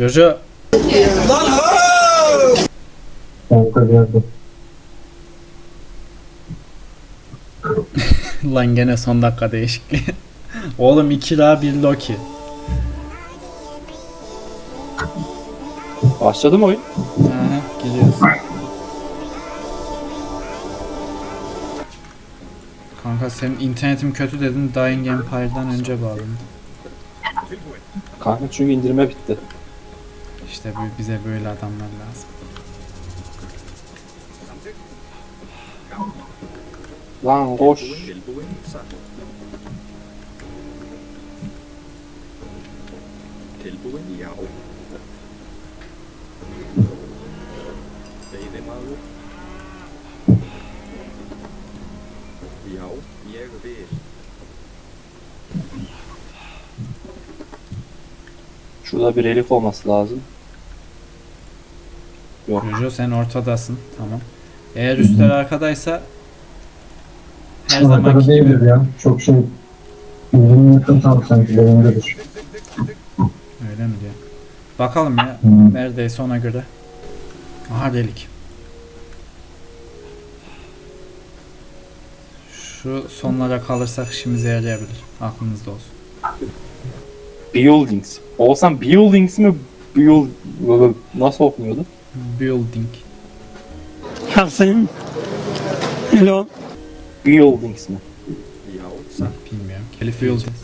Jojo Kanka geldi. lan gene son dakika değişikliği. Oğlum 2 daha 1 Loki. Başladı mı oyun? Aha, gidiyoruz. Kanka senin internetim kötü dedin Dying Empire'dan önce bağlandı. Kanka çünkü indirme bitti. İşte bize böyle adamlar lazım. Lan koş. Já. Ég vil. Şurada bir relik olması lazım. Jojo sen ortadasın. Tamam. Eğer üstler arkadaysa her Arkada gibi değildir ya. Çok şey. Yüzünün yakın tam sanki bölümdedir. öyle mi diyor. Bakalım ya. Hmm. Neredeyse ona göre. Aha delik. Şu sonlara kalırsak işimize yarayabilir. Aklınızda olsun. Buildings. Olsam buildings mi? Build... Nasıl okunuyordu? Building. Yasin. Hello. Buildings mi? Bilmiyorum. Kelif Building.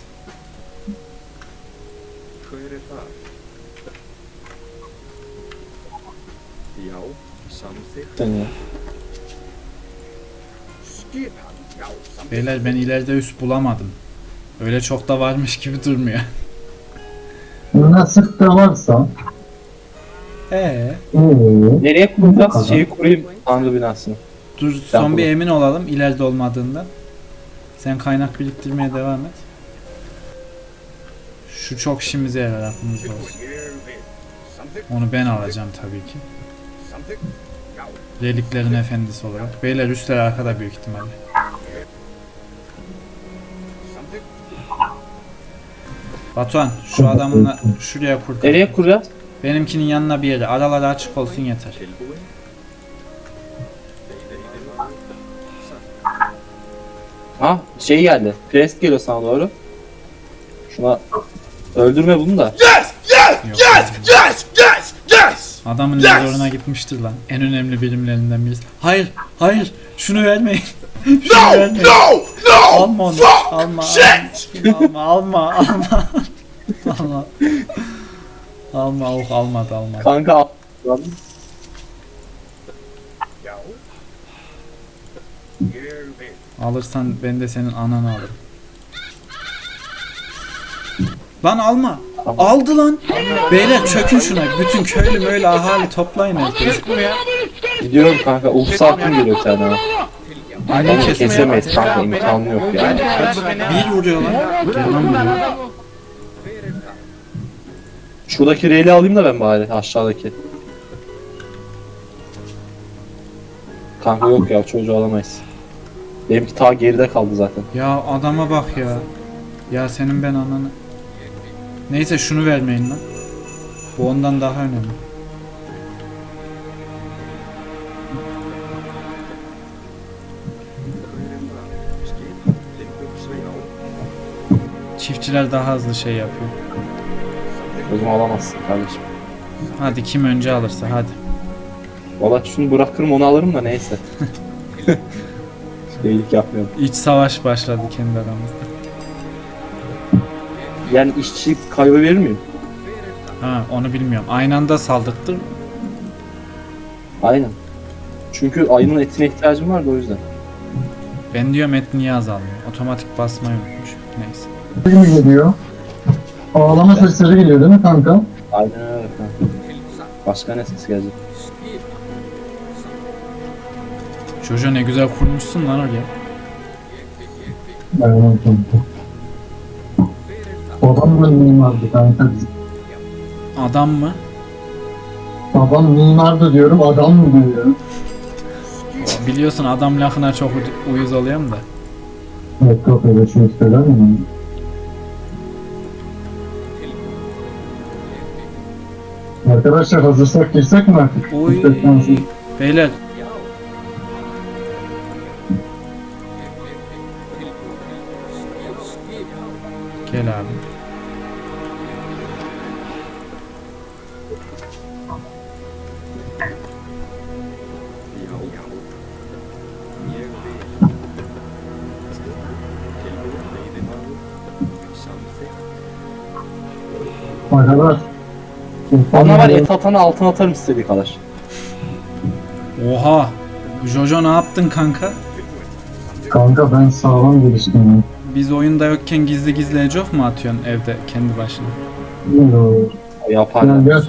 Samþykkt. Beyler ben ileride üst bulamadım. Öyle çok da varmış gibi durmuyor. Nasıl da varsa. Ee, nereye kuracağız? Şeyi kurayım. Tanrı binasını. dur Ben son bir emin olalım ileride olmadığından. Sen kaynak biriktirmeye devam et. Şu çok işimize yarar aklınızda olsun. Onu ben alacağım tabii ki. Reliklerin efendisi olarak. Beyler üstler arkada büyük ihtimalle. Batuhan şu adamınla şuraya kur. Nereye kuracağız? Benimkinin yanına bir yere. Araları açık olsun yeter. Ha şey geldi. Prest geliyor sana doğru. Şuna öldürme bunu da. Yok. Adamın yes! zoruna gitmiştir lan. En önemli birimlerinden birisi. Hayır, hayır. Şunu vermeyin. Şunu vermeyin. Alma onu. Alma. Alma, alma, alma. alma. Alma, oh almadı, almadı. Kanka al. Vil. Alırsan ben de senin ananı alırım. Lan alma. Aldı lan. Beyler çökün şuna. Bütün köylü böyle ahali toplayın herkes. Gidiyorum kanka. Ufuk sakın geliyor Onu kesme. kesemeyiz kanka. imkanı yok ya. Bir vuruyor lan. Gel lan vuruyor. Şuradaki reli alayım da ben bari aşağıdaki. Kanka yok ya çocuğu alamayız. Benimki ta geride kaldı zaten. Ya adama bak ya. Ya senin ben ananı. Neyse şunu vermeyin lan. Bu ondan daha önemli. Er. Çiftçiler daha hızlı şey yapıyor. Zaman alamazsın kardeşim. Hadi kim önce alırsa hadi. Valla şunu bırakırım onu alırım da neyse. Şeylik yapmıyorum. İç savaş başladı kendi aramızda. Yani işçi kaybı verir miyim? Ha onu bilmiyorum. Aynı anda saldırttır. Aynen. Çünkü ayının etine ihtiyacım var da o yüzden. Ben diyorum et niye azalmıyor? Otomatik basmayı unutmuş. Neyse. mi geliyor? Ağlama sesleri geliyor değil mi kanka? Aynen öyle kanka. Başka ne ses gelecek? Jojo ne güzel kurmuşsun lan oraya. Ben unuttum. Babam da mimardı kanka. Adam mı? Babam mimardı diyorum adam mı diyor. Biliyorsun adam lafına çok u- uyuz oluyorum da. Yok yok öyle şey söyler? Arkadaşlar hazırsak girsek mi artık? Oy. Beyler. Gel abi. Já, Bana var et atanı altına atarım istediği kadar. Oha. Jojo ne yaptın kanka? Kanka ben sağlam giriştim. Biz oyunda yokken gizli gizli Age of mu atıyorsun evde kendi başına? Bilmiyorum. Gel.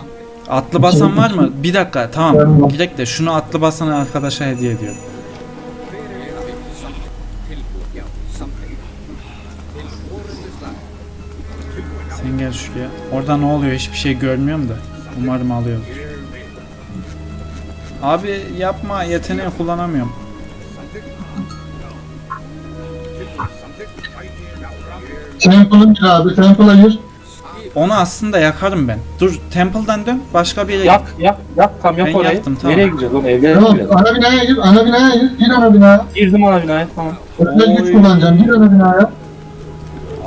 Atlı basan var mı? Bir dakika tamam. Gidek de şunu atlı basan arkadaşa hediye ediyorum. Sen gel şuraya. Orada ne oluyor hiçbir şey görmüyorum da. Umarım alıyoruz. Abi yapma yeteneği kullanamıyorum. Temple'a gir abi. Temple'a gir. Onu aslında yakarım ben. Dur Temple'dan dön başka bir yere Yak yak yak tam yak Ben orayı. yaptım, tamam. Nereye gideceğiz oğlum evlere Tamam. gideceğiz. Ana binaya gir. Ana binaya gir. Gir ana binaya. Girdim ana binaya tamam. Özel güç Oy. kullanacağım. Gir ana binaya.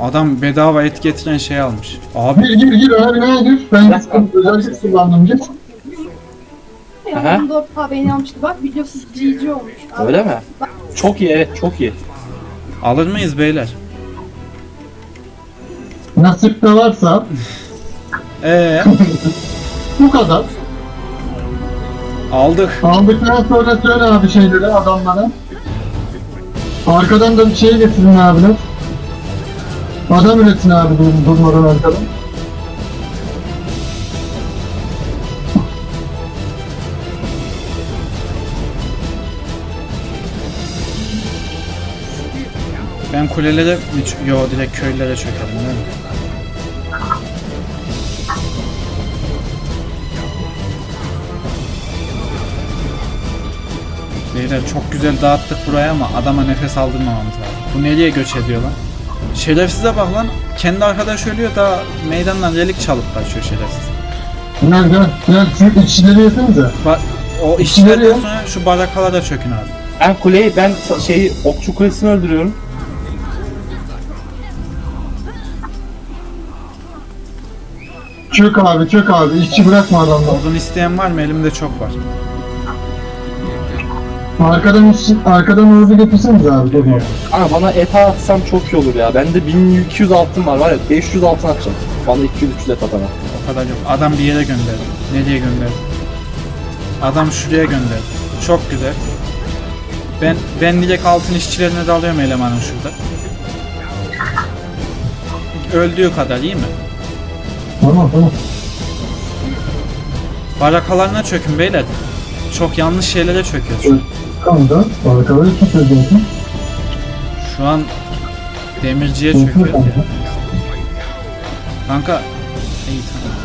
Adam bedava et getiren şey almış. Abi Gir gir gir binaya gir. Ben Bırak gittim. Özel güç kullandım. Gir. Aha. Yani 4 K beğeni almıştı. Bak videosu GG olmuş. Abi, Öyle mi? Çok iyi evet çok iyi. alır mıyız beyler? Nasip de varsa Ee bu kadar. aldık. Aldıktan sonra söyle abi şeyleri adamlara. Arkadan da bir şey getirin abiler. Adam üretin abi dur- durmadan arkadan. Ben kulelere mi ç- Yo direkt köylere çökelim değil mi? Beyler çok güzel dağıttık buraya ama adama nefes aldırmamamız lazım. Bu nereye göç ediyor lan? Şerefsize bak lan. Kendi arkadaş ölüyor da meydandan relik çalıp kaçıyor şerefsiz. Gel gel gel şu işçileri yesenize. Bak o işçilerden sonra şu barakalara çökün abi. Ben kuleyi ben sa- şeyi okçu kulesini öldürüyorum. Çök abi çök abi işçi bırakma adamları. Odun isteyen var mı? Elimde çok var. Arkadan arkadan hızlı getirsenize abi durma. Ama bana et atsam çok iyi olur ya. Bende 1200 altın var var ya 500 altın atacağım. Bana 200-300 et atana. O kadar yok. Adam bir yere gönderdi. Nereye gönderdi? Adam şuraya gönderdi. Çok güzel. Ben ben direkt altın işçilerine de alıyorum elemanın şurada. Öldüğü kadar iyi mi? Tamam tamam. Barakalarına çökün beyler. Çok yanlış şeylere çöküyoruz. Kanka arkaları tutuyorsun. Şu an demirciye çöküyoruz ya. Kanka iyi tamam.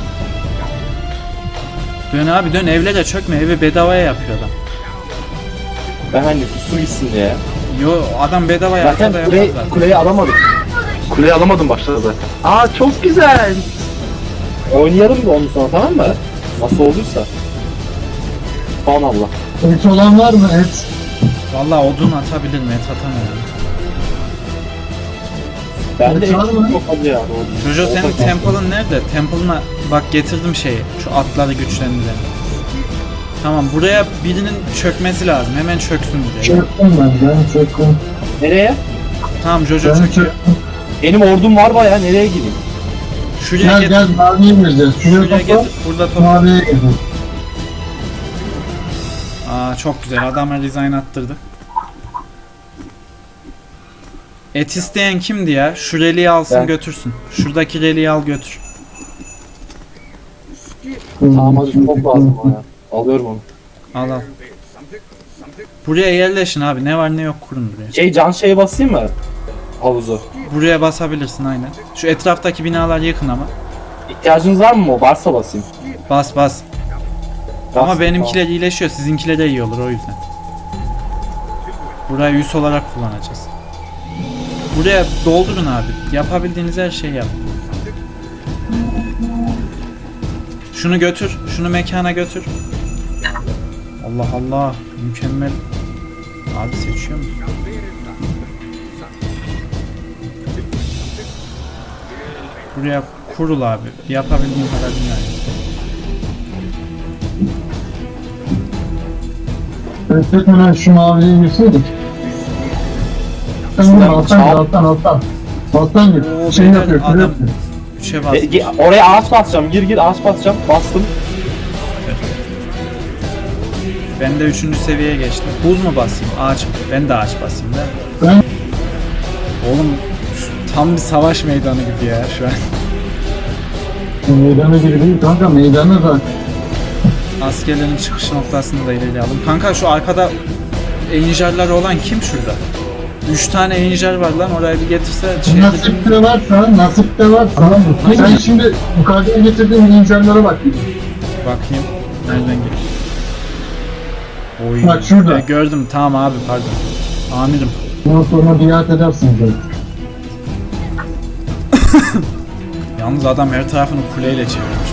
Dön abi dön evlere çökme evi bedavaya yapıyor adam. Ben hani su gitsin diye. Yo adam bedavaya Zaten arkada kule, zaten. kuleyi alamadım. Kuleyi alamadım başta zaten. Aa çok güzel. Oynayalım mı onu sonra tamam mı? Nasıl olursa. Aman Allah. Et olan var mı et? Valla odun atabilir mi? Et atamıyorum. Ben de var mı? çok az ya. doğru. Jojo senin Olsa- temple'ın nerede? Temple'ına bak getirdim şeyi. Şu atları güçlendiren. Tamam buraya birinin çökmesi lazım. Hemen çöksün buraya. Çöktüm ben ben çöktüm. Nereye? Tamam Jojo Ben çöküyor. çöktüm. Benim ordum var baya nereye gideyim? Şuraya Gel getir. gel maviye gireceğiz. Şuraya Şuraya topla. getir. Burada top. Maviye gireceğiz. Çok güzel. Adama design attırdık. Et isteyen kimdi ya? Şu reliği alsın Ben. götürsün. Şuradaki reliği al götür. Tamam hadi çok lazım bana ya. Alıyorum onu. Al al. Buraya yerleşin abi. Ne var ne yok kurun buraya. Şey can şeye basayım mı? Havuzu. Buraya basabilirsin aynen. Şu etraftaki binalar yakın ama. İhtiyacınız var mı? Varsa basayım. Bas bas. Ama Bas, benimkiler iyileşiyor. Sizinkiler de iyi olur o yüzden. Burayı üs olarak kullanacağız. Buraya doldurun abi. Yapabildiğiniz her şeyi yapın. Şunu götür. Şunu mekana götür. Allah Allah. Mükemmel. Abi seçiyor musun? Buraya kurul abi. Yapabildiğin kadar binayı. Bekletmeden şu maviye girseydik. Sen bunu alttan gir, alttan, alttan. Alttan gir. Oo, Şey beyler, yapıyor, kule adam- yapıyor. Üçe E, ge- oraya ağaç basacağım. Gir gir ağaç basacağım. Bastım. Ben de üçüncü seviyeye geçtim. Buz mu basayım? Ağaç mı? Ben de ağaç basayım da. Ben Oğlum şu- tam bir savaş meydanı gibi ya şu an. meydana gibi değil kanka, meydana da. Askerlerin çıkış noktasını da alın. Kanka şu arkada enjerler olan kim şurada? Üç tane enjer var lan oraya bir getirse şey Nasip de varsa, nasip de varsa. Sen şimdi yukarıdan getirdiğin incelere bak. Bakayım. Nereden geliyor? Oy. Bak şurada. E, gördüm tamam abi pardon. Amirim. Bundan sonra biat edersin zaten. Yalnız adam her tarafını kuleyle çevirmiş bura.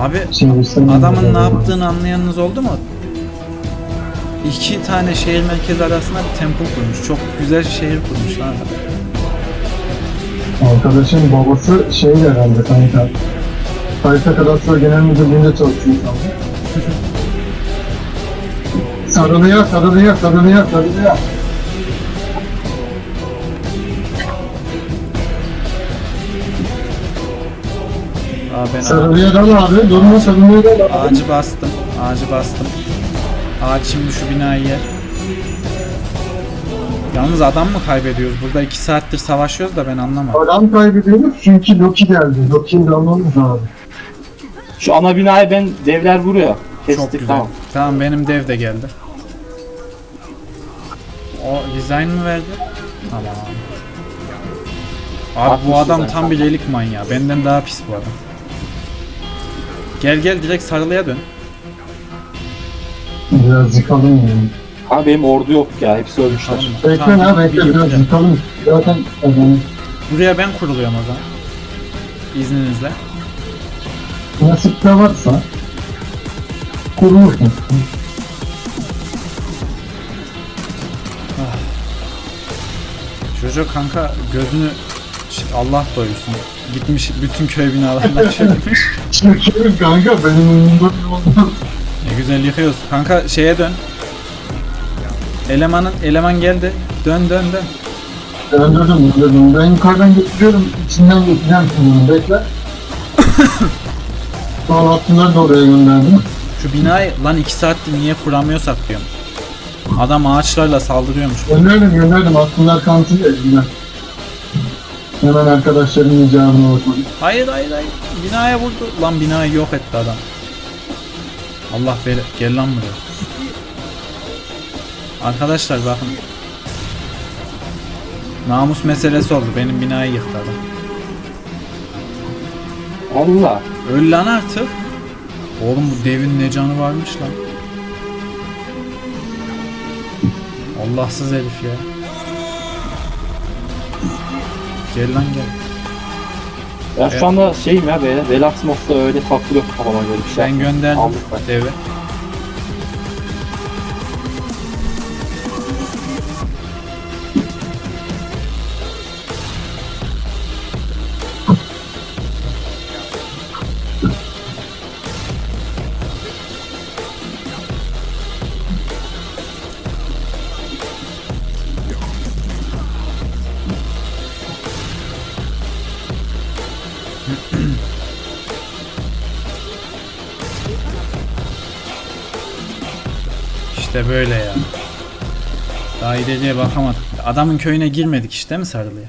Abi adamın ne yaptığını anlayanınız oldu mu? İki tane şehir merkezi arasında bir temple kurmuş. Çok güzel şehir kurmuş lan. Arkadaşın babası şey herhalde kanka. Harita Kadastro Genel Müdürlüğü'nde çalışıyor sanırım. sarılıya, sarılıya, sarılıya, sarılıya. Aa ben dal abi, durma sarılıya dal abi. ağacı bastım. Ağacı bastım. Ağaç şimdi şu binayı yer. Yalnız adam mı kaybediyoruz? Burada iki saattir savaşıyoruz da ben anlamadım. Adam kaybediyoruz çünkü Loki geldi. Loki'yi de almamız abi. Şu ana binayı ben devler vuruyor. Kestik Çok güzel. tamam. Tamam benim dev de geldi. O design mı verdi? Tamam. Abi bu Haklısın adam sen. tam bir relik manyağı. Benden daha pis bu adam. Gel gel direkt sarılıya dön. Biraz yıkalım yani. Ha benim ordu yok ya. Hepsi ölmüşler. Tamam. Bekle Tamam, ha bekle bir- biraz bir- yıkalım. Zaten yani, Buraya ben kuruluyorum o zaman. İzninizle. nasip de varsa kurulursun. Jojo kanka gözünü Allah doyursun. Gitmiş bütün köy binalarına çökmüş. Çekiyorum kanka benim umurumda bile olmaz. Ne güzel yıkıyoruz. Kanka şeye dön. Elemanın eleman geldi. Dön dön dön. Öldürdüm öldürdüm. Ben yukarıdan getiriyorum. içinden getireceğim şimdi. Bekle. Sonra da oraya gönderdim. Şu binayı lan 2 saattir niye kuramıyorsak diyorum. Adam ağaçlarla saldırıyormuş. Gönderdim gönderdim. Atlılar kantin elinden. Hemen arkadaşlarımın icabına bakmadım. Hayır hayır hayır. Binaya vurdu. Lan binayı yok etti adam. Allah bela. Gel lan buraya. Arkadaşlar bakın. Namus meselesi oldu. Benim binayı yıktı adam. Allah. Öl lan artık. Oğlum bu devin ne canı varmış lan. Allahsız herif ya. Gel lan gel. Ben şu anda şeyim ya böyle relax modda öyle takılıyor kafama göre bir şey. Ben gönderdim Aldık ben. İşte böyle ya. Daha ileriye bakamadık. Adamın köyüne girmedik işte mi sarılıya?